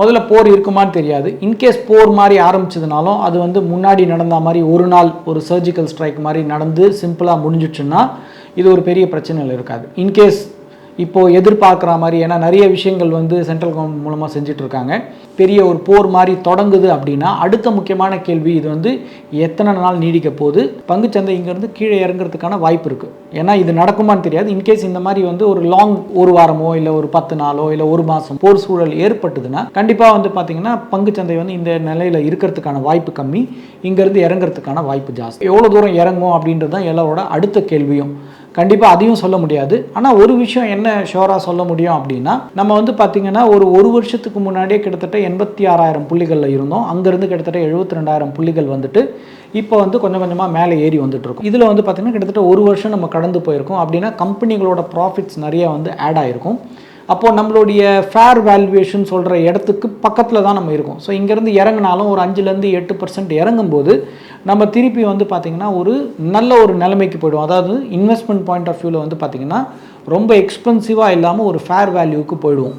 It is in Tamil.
முதல்ல போர் இருக்குமான்னு தெரியாது. இன்கேஸ் போர் மாதிரி ஆரம்பிச்சதுனாலும் அது வந்து முன்னாடி நடந்த மாதிரி ஒரு நாள் ஒரு சர்ஜிக்கல் ஸ்ட்ரைக் மாதிரி நடந்து சிம்பிளாக முடிஞ்சிச்சுன்னா இது ஒரு பெரிய பிரச்சனைகள் இருக்காது. இன்கேஸ் இப்போது எதிர்பார்க்குற மாதிரி ஏன்னா நிறைய விஷயங்கள் வந்து சென்ட்ரல் கவர்மெண்ட் மூலமாக செஞ்சுட்டு இருக்காங்க பெரிய ஒரு போர் மாதிரி தொடங்குது அப்படின்னா அடுத்த முக்கியமான கேள்வி இது வந்து எத்தனை நாள் நீடிக்க போகுது? பங்குச்சந்தை இங்கேருந்து கீழே இறங்குறதுக்கான வாய்ப்பு இருக்குது ஏன்னா இது நடக்குமான்னு தெரியாது. இன்கேஸ் இந்த மாதிரி வந்து ஒரு லாங் ஒரு வாரமோ இல்லை ஒரு பத்து நாளோ இல்லை ஒரு மாதம் போர் சூழல் ஏற்பட்டதுன்னா கண்டிப்பாக வந்து பார்த்திங்கன்னா பங்குச்சந்தை வந்து இந்த நிலையில் இருக்கிறதுக்கான வாய்ப்பு கம்மி. இங்கேருந்து இறங்குறதுக்கான வாய்ப்பு ஜாஸ்தி. எவ்வளோ தூரம் இறங்கும் அப்படின்றது தான் எல்லாரோட அடுத்த கேள்வியும். கண்டிப்பாக அதையும் சொல்ல முடியாது. ஆனால் ஒரு விஷயம் என்ன ஷோராக சொல்ல முடியும் அப்படின்னா நம்ம வந்து பார்த்திங்கன்னா ஒரு ஒரு வருஷத்துக்கு முன்னாடியே கிட்டத்தட்ட எண்பத்தி ஆறாயிரம் புள்ளிகளில் இருந்தோம். அங்கேருந்து கிட்டத்தட்ட எழுபத்தி ரெண்டாயிரம் புள்ளிகள் வந்துட்டு இப்போ வந்து கொஞ்சம் கொஞ்சமாக மேலே ஏறி வந்துட்டுருக்கும். இதில் வந்து பார்த்திங்கன்னா கிட்டத்தட்ட ஒரு வருஷம் நம்ம கடந்து போயிருக்கோம். அப்படின்னா கம்பெனிகளோட ப்ராஃபிட்ஸ் நிறைய வந்து ஆட் ஆகிருக்கும் அப்போது நம்மளுடைய ஃபேர் வேல்யூவேஷன் சொல்கிற இடத்துக்கு பக்கத்தில் தான் நம்ம இருக்கோம். ஸோ இங்கேருந்து இறங்கினாலும் ஒரு அஞ்சுலேருந்து எட்டு பர்சன்ட் இறங்கும்போது நம்ம திருப்பி வந்து பார்த்திங்கன்னா ஒரு நல்ல ஒரு நிலைமைக்கு போயிடும் அதாவது இன்வெஸ்ட்மெண்ட் பாயிண்ட் ஆஃப் வியூவில் வந்து பார்த்திங்கன்னா ரொம்ப எக்ஸ்பென்சிவாக இல்லாமல் ஒரு ஃபேர் வேல்யூவுக்கு போயிடுவோம்.